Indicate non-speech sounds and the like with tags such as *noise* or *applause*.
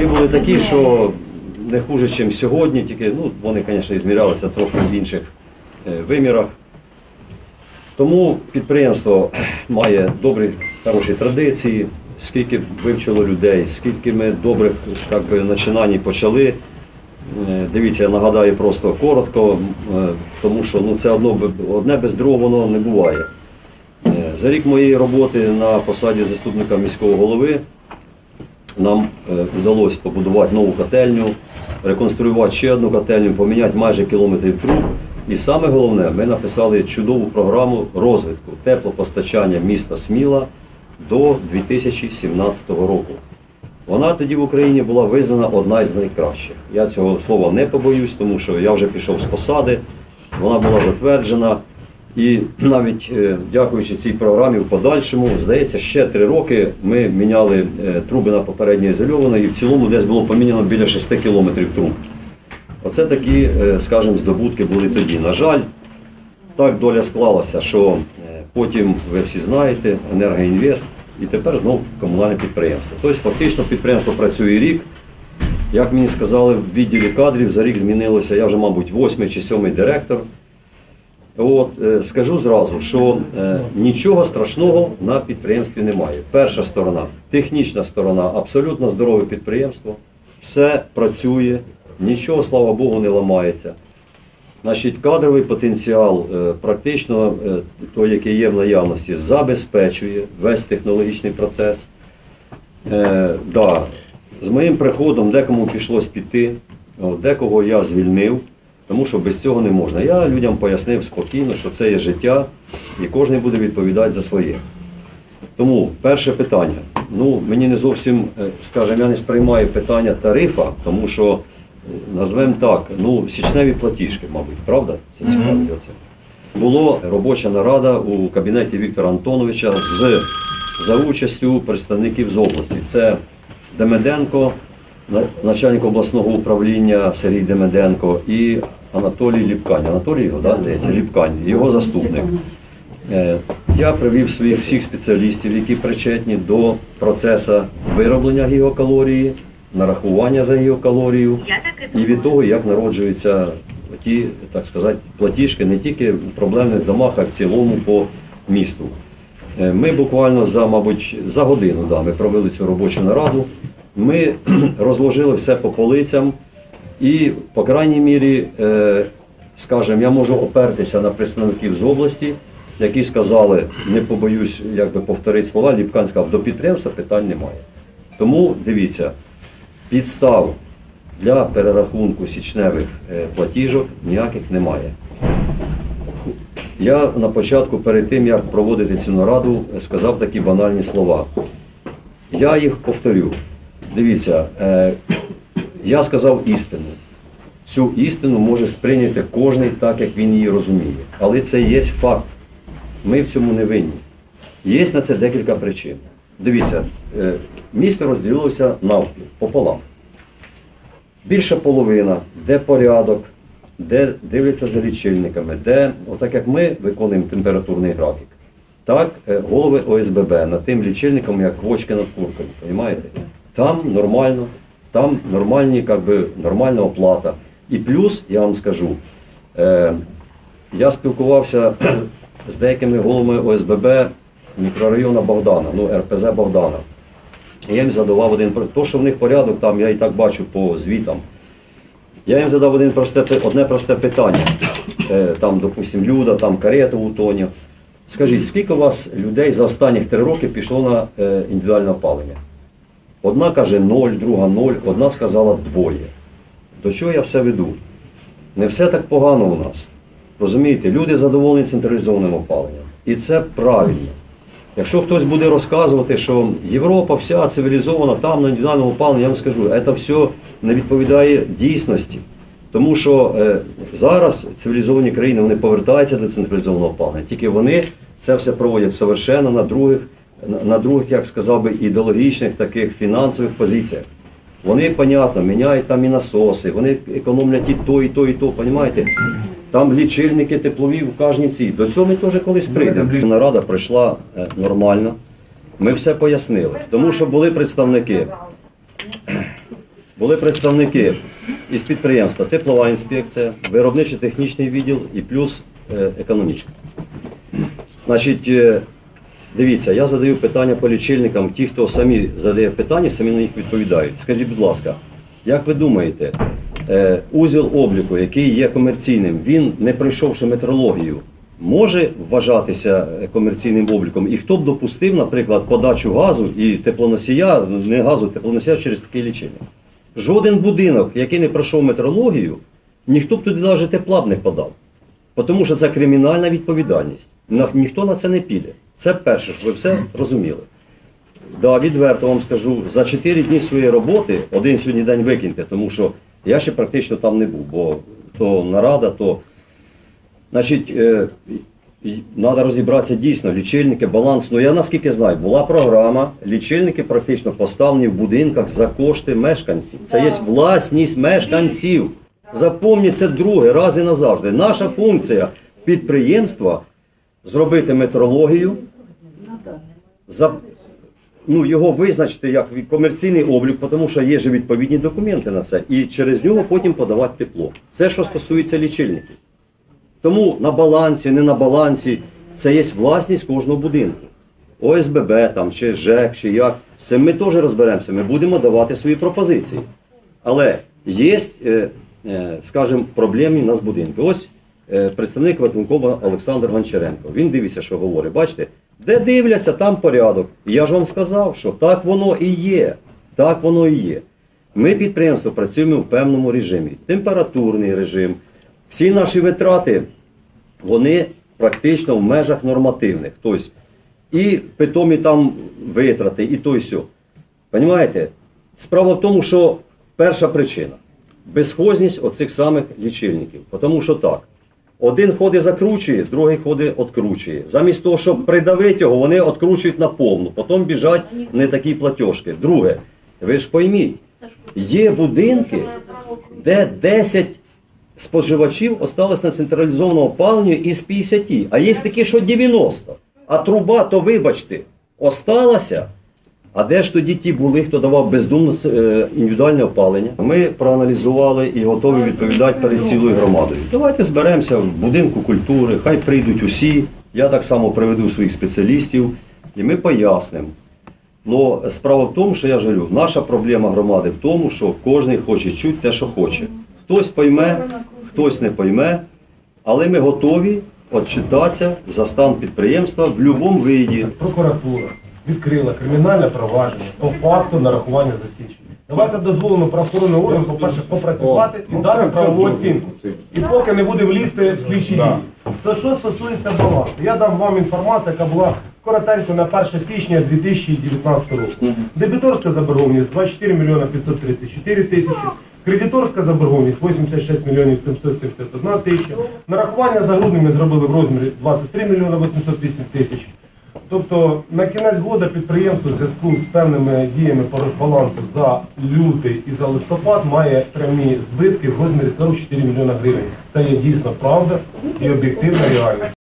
Боги були такі, що не хуже, ніж сьогодні, тільки ну, вони, звісно, змірялися трохи в інших е, вимірах. Тому підприємство має добрі, хороші традиції, скільки вивчило людей, скільки ми добрих би, начинань почали. Е, Дивіться, я нагадаю просто коротко, е, тому що ну, це одно, одне без другого воно не буває. За рік моєї роботи на посаді заступника міського голови нам е, вдалося побудувати нову котельню, реконструювати ще одну котельню, поміняти майже кілометрів труб. І саме головне, ми написали чудову програму розвитку теплопостачання міста Сміла до 2017 року. Вона тоді в Україні була визнана одна з найкращих. Я цього слова не побоюсь, тому що я вже пішов з посади, вона була затверджена. І навіть е, дякуючи цій програмі в подальшому, здається, ще три роки ми міняли е, труби на попереднє ізольоване, і в цілому десь було поміняно біля 6 кілометрів труб. Оце такі, е, скажімо, здобутки були тоді. На жаль, так доля склалася, що потім ви всі знаєте, енергоінвест, і тепер знову комунальне підприємство. Тобто фактично підприємство працює рік. Як мені сказали в відділі кадрів, за рік змінилося, я вже, мабуть, восьмий чи сьомий директор. От, е, скажу зразу, що е, нічого страшного на підприємстві немає. Перша сторона, технічна сторона, абсолютно здорове підприємство, все працює, нічого, слава Богу, не ламається. Значить, кадровий потенціал, е, практично той, який є в наявності, забезпечує весь технологічний процес. Е, да, з моїм приходом декому пішлось піти, декого я звільнив, тому що без цього не можна. Я людям пояснив спокійно, що це є життя, і кожен буде відповідати за своє. Тому перше питання. Ну, мені не зовсім, е, скажімо, я не сприймаю питання тарифа, тому що е, назвемо так, ну, січневі платіжки, мабуть, правда? Це цікавить оце. Була робоча нарада у кабінеті Віктора Антоновича з за участю представників з області. Це Демеденко, начальник обласного управління Сергій Демеденко і Анатолій Ліпкань. Анатолій його, да, здається, Ліпкань, його заступник. Е, Я привів своїх всіх спеціалістів, які причетні до процесу вироблення гігакалорії, нарахування за і і від того, як народжуються ті, так сказати, платіжки не тільки в проблемних домах, а в цілому по місту. Е, Ми буквально за, мабуть, за годину да, ми провели цю робочу нараду. Ми *clears throat* розложили все по полицям, і, по крайній мірі, е, скажімо, я можу опертися на представників з області, які сказали, не побоюсь як би повторити слова, Ліпкан сказав, до підприємства питань немає. Тому дивіться, підстав для перерахунку січневих е, платіжок ніяких немає. Я на початку, перед тим як проводити цю нараду, сказав такі банальні слова. Я їх повторю. Дивіться, е, я сказав істину. Цю істину може сприйняти кожен так, як він її розуміє. Але це є факт. Ми в цьому не винні. Є на це декілька причин. Дивіться, е, місто розділилося навпіл, пополам. Більша половина, де порядок, де дивляться за лічильниками, де, отак як ми виконуємо температурний графік, так е, голови ОСББ над тим лічильником, як квочки над куркою, розумієте? Там нормально, там нормальні, как би, нормальна оплата. І плюс, я вам скажу, е, я спілкувався *clears throat* з деякими головами ОСББ мікрорайону Богдана, ну РПЗ Богдана. Я їм задавав один то, що в них порядок, там я і так бачу по звітам. Я їм задав один просте, одне просте питання. Е, Там, допустим, Люда, там карета у Тоні. Скажіть, скільки у вас людей за останні три роки пішло на е, індивідуальне опалення? Одна каже ноль, друга ноль, одна сказала двоє. До чого я все веду? Не все так погано у нас. Розумієте, люди задоволені централізованим опаленням. І це правильно. Якщо хтось буде розказувати, що Європа вся цивілізована, там на індивідуальному опаленні, я вам скажу, це все не відповідає дійсності. Тому що е, зараз цивілізовані країни вони повертаються до централізованого опалення, тільки вони це все проводять совершенно на других, на, других, як сказав би, ідеологічних таких фінансових позиціях. Вони, понятно, міняють там і насоси, вони економлять і то, і то, і то, розумієте? Там лічильники теплові в кожній цій. До цього ми теж колись прийдемо. Нарада пройшла е, нормально. Ми все пояснили. Тому що були представники були представники із підприємства Теплова інспекція, виробничо-технічний відділ і плюс е, економіст. Значить, е, дивіться, я задаю питання по лічильникам. Ті, хто самі задає питання, самі на них відповідають. Скажіть, будь ласка, як ви думаєте, е, узіл обліку, який є комерційним, він, не пройшовши метрологію, може вважатися е, комерційним обліком? І хто б допустив, наприклад, подачу газу і теплоносія, не газу, теплоносія через такий лічильник? Жоден будинок, який не пройшов метрологію, ніхто б туди навіть тепла б не подав. Тому що це кримінальна відповідальність. Ніхто на це не піде. Це перше, щоб ви все розуміли. Да, відверто вам скажу, за 4 дні своєї роботи один сьогодні день викиньте, тому що я ще практично там не був, бо то нарада, то. Значить, е, треба розібратися дійсно, лічильники, баланс. Ну я наскільки знаю, була програма, лічильники практично поставлені в будинках за кошти мешканців. Це є власність мешканців. Запомніть це друге, раз і назавжди. Наша функція підприємства зробити метрологію, за, ну, його визначити як комерційний облік, тому що є ж відповідні документи на це, і через нього потім подавати тепло. Це що стосується лічильників. Тому на балансі, не на балансі, це є власність кожного будинку. ОСББ там, чи ЖЕК, чи як. Цим ми теж розберемося, ми будемо давати свої пропозиції. Але є, е, е, скажімо, проблемні у нас будинки. Ось представник виконкому Олександр Гончаренко. Він дивиться, що говорить. Бачите, де дивляться, там порядок. І я ж вам сказав, що так воно і є. Так воно і є. Ми підприємство працюємо в певному режимі. Температурний режим. Всі наші витрати, вони практично в межах нормативних. Тобто, і питомі там витрати, і то і сьо. Понімаєте? Справа в тому, що перша причина безхозність оцих самих лічильників. Тому що так, один ходить закручує, другий ходить откручує. Замість того, щоб придавити його, вони откручують на повну, потім біжать не такі платіжки. Друге, ви ж пойміть, є будинки, де 10 споживачів осталось на централізованому опаленні із 50, а є такі, що 90. А труба, то вибачте, осталася. А де ж тоді ті були, хто давав бездумно е, індивідуальне опалення? Ми проаналізували і готові відповідати перед цілою громадою. Давайте зберемося в будинку культури, хай прийдуть усі. Я так само приведу своїх спеціалістів, і ми пояснимо. Ну, справа в тому, що я ж наша проблема громади в тому, що кожен хоче чути те, що хоче. Хтось пойме, хтось не пойме, але ми готові відчитатися за стан підприємства в будь-якому виді. Прокуратура відкрила кримінальне провадження по факту нарахування засічення. Давайте дозволимо правоохоронним органам, по-перше, попрацювати і Ну, дати правову оцінку. І поки не будемо лізти в слідчі дії. То що стосується балансу, я дам вам інформацію, яка була коротенько на 1 січня 2019 року. Дебіторська заборгованість 24 мільйона 534 тисячі. Кредиторська заборгованість 86 мільйонів 771 тисяча. Нарахування за грудень ми зробили в розмірі 23 мільйона 808 тисяч. Тобто на кінець года підприємство в зв'язку з певними діями по розбалансу за лютий і за листопад має прямі збитки в розмірі 44 мільйона гривень. Це є дійсно правда і об'єктивна реальність.